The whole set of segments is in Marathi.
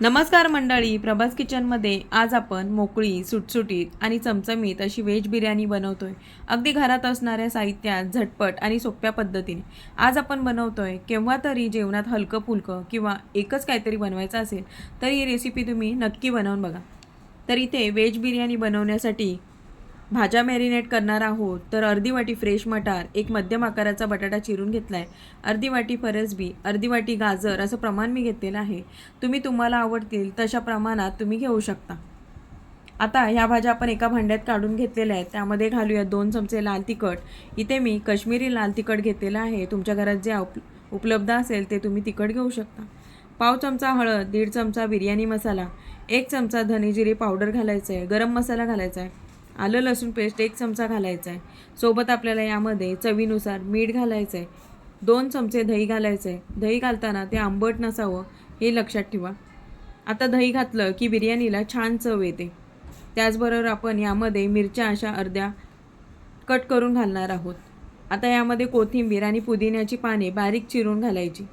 नमस्कार मंडळी प्रभास किचनमध्ये आज आपण मोकळी सुटसुटीत आणि चमचमीत अशी व्हेज बिर्याणी बनवतोय. अगदी घरात असणाऱ्या साहित्यात झटपट आणि सोप्या पद्धतीने. आज आपण बनवतोय केव्हा तरी जेवणात हलकं फुलकं किंवा एकच काहीतरी बनवायचं असेल तर ही रेसिपी तुम्ही नक्की बनवून बघा. तर इथे व्हेज बिर्याणी बनवण्यासाठी भाज्या मॅरिनेट करणार आहोत तर अर्धी वाटी फ्रेश मटार एक मध्यम आकाराचा बटाटा चिरून घेतला आहे अर्धी वाटी फरसबी अर्धी वाटी गाजर असं प्रमाण मी घेतलेलं आहे. तुम्ही तुम्हाला आवडतील तशा प्रमाणात तुम्ही घेऊ शकता. आता ह्या भाज्या आपण एका भांड्यात काढून घेतलेल्या आहेत. त्यामध्ये घालूया दोन चमचे लाल तिखट. इथे मी काश्मीरी लाल तिखट घेतलेलं आहे. तुमच्या घरात जे उप उपलब्ध असेल ते तुम्ही तिखट घेऊ शकता. पाव चमचा हळद दीड चमचा बिर्याणी मसाला एक चमचा धनेजिरी पावडर घालायचं आहे गरम मसाला घालायचा आहे आलं लसूण पेस्ट एक चमचा घालायचा आहे. सोबत आपल्याला यामध्ये चवीनुसार मीठ घालायचं आहे. दोन चमचे दही घालायचं आहे. दही घालताना ते आंबट नसावं हे लक्षात ठेवा. आता दही घातलं की बिर्याणीला छान चव येते. त्याचबरोबर आपण यामध्ये मिरच्या अशा अर्ध्या कट करून घालणार आहोत. आता यामध्ये कोथिंबीर आणि पुदिन्याची पाने बारीक चिरून घालायची.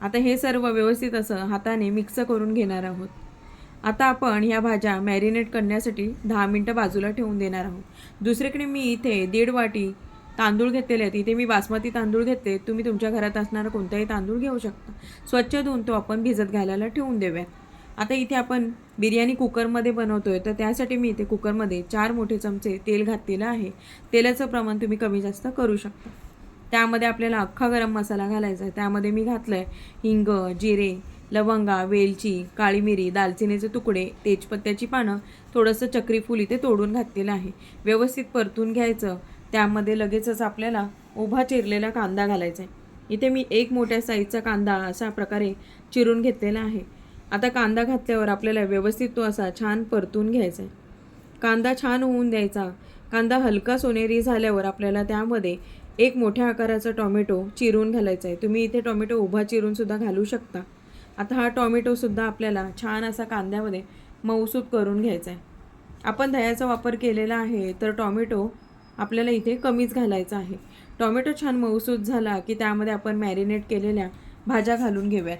आता हे सर्व व्यवस्थित असं हाताने मिक्स करून घेणार आहोत. आता आपण ह्या भाज्या मॅरिनेट करण्यासाठी दहा मिनटं बाजूला ठेवून देणार आहोत. दुसरीकडे मी इथे दीड वाटी तांदूळ घेतलेले आहेत. इथे मी बासमती तांदूळ घेतले. तुम्ही तुमच्या घरात असणारा कोणताही तांदूळ घेऊ शकता. स्वच्छ धुवून तो आपण भिजत घालायला ठेवून देऊयात. आता इथे आपण बिर्याणी कुकरमध्ये बनवतोय. तर त्यासाठी मी इथे कुकरमध्ये चार मोठे चमचे तेल घातलेलं आहे. तेलाचं प्रमाण तुम्ही कमी जास्त करू शकता. त्यामध्ये आपल्याला अख्खा गरम मसाला घालायचा आहे. त्यामध्ये मी घातलं आहे हिंग जिरे लवंगा वेलची काळी मिरी दालचिनीचे तुकडे तेजपत्त्याची पानं थोडंसं चक्रीफूल इथे तोडून घातलेलं आहे. व्यवस्थित परतून घ्यायचं. त्यामध्ये लगेचच आपल्याला उभा चिरलेला कांदा घालायचा आहे. इथे मी एक मोठ्या साईजचा कांदा अशा प्रकारे चिरून घेतलेला आहे. आता कांदा घातल्यावर आपल्याला व्यवस्थित तो असा छान परतून घ्यायचा आहे. कांदा छान होऊन द्यायचा. कांदा हलका सोनेरी झाल्यावर आपल्याला त्यामध्ये एक मोठ्या आकाराचा टॉमॅटो चिरून घालायचा आहे. तुम्ही इथे टॉमॅटो उभा चिरूनसुद्धा घालू शकता. आता हा टॉमॅटोसुद्धा आपल्याला छान असा कांद्यामध्ये मऊसूत करून घ्यायचा आहे आपण दह्याचा वापर केलेला आहे तर टॉमॅटो आपल्याला इथे कमीच घालायचा आहे. टॉमॅटो छान मऊसूत झाला की त्यामध्ये आपण मॅरिनेट केलेल्या भाज्या घालून घेऊयात.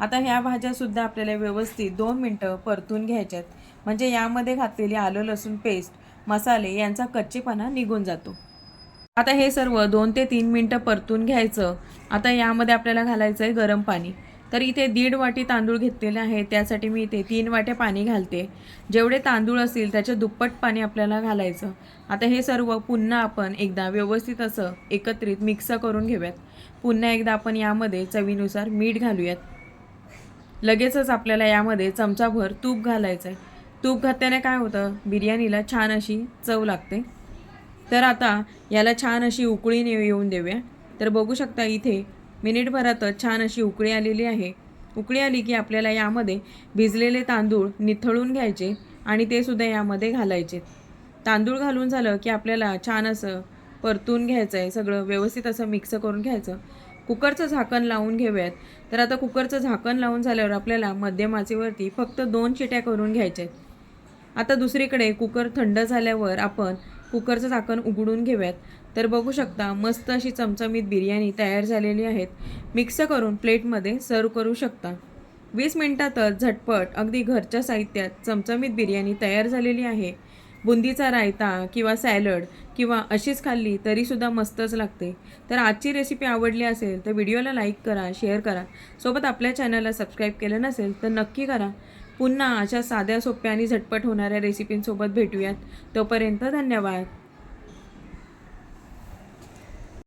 आता ह्या भाज्यासुद्धा आपल्याला व्यवस्थित दोन मिनटं परतून घ्यायच्यात. म्हणजे यामध्ये घातलेली आलं लसूण पेस्ट मसाले यांचा कच्चेपणा निघून जातो. आता हे सर्व दोन ते तीन मिनटं परतून घ्यायचं. आता यामध्ये आपल्याला घालायचं आहे गरम पाणी. तर इथे दीड वाटी तांदूळ घेतलेले आहे. त्यासाठी मी इथे तीन वाट्या पाणी घालते. जेवढे तांदूळ असतील त्याच्या दुप्पट पाणी आपल्याला घालायचं. आता हे सर्व पुन्हा आपण एकदा व्यवस्थित असं एकत्रित मिक्स करून घेऊयात. पुन्हा एकदा आपण यामध्ये चवीनुसार मीठ घालूयात. लगेचच आपल्याला यामध्ये चमचाभर तूप घालायचं आहे तूप घातल्याने काय होतं? बिर्याणीला छान अशी चव लागते. तर आता याला छान अशी उकळीने येऊन देऊया. तर बघू शकता इथे मिनिटभरातच छान अशी उकळी आलेली आहे. उकळी आली की आपल्याला यामध्ये भिजलेले तांदूळ निथळून घ्यायचे आणि ते सुद्धा यामध्ये घालायचे. तांदूळ घालून झालं की आपल्याला छान असं परतून घ्यायचं आहे सगळं व्यवस्थित असं मिक्स करून घ्यायचं. कुकरचं झाकण लावून घेऊयात. तर आता कुकरचं झाकण लावून झाल्यावर आपल्याला मध्यम आचेवरती फक्त दोन चिट्या करून घ्यायच्या आहेत. आता दुसरीकडे कुकर थंड झाल्यावर आपण कुकरचं झाकण उघडून घेऊयात. तर बघू शकता मस्त अशी चमचमीत बिर्याणी तयार झालेली आहेत. मिक्स करून प्लेटमध्ये सर्व करू शकता. वीस मिनटातच झटपट अगदी घरच्या साहित्यात चमचमीत बिर्याणी तयार झालेली आहे. बुंदीचा रायता किंवा सॅलड किंवा अशीच खाल्ली तरीसुद्धा मस्तच लागते. तर आजची रेसिपी आवडली असेल तर व्हिडिओला लाईक करा शेअर करा. सोबत आपल्या चॅनलला सबस्क्राईब केलं नसेल तर नक्की करा. पुन्हा अशा साध्या सोप्या आणि झटपट होणाऱ्या रेसिपींसोबत भेटूयात. तोपर्यंत धन्यवाद.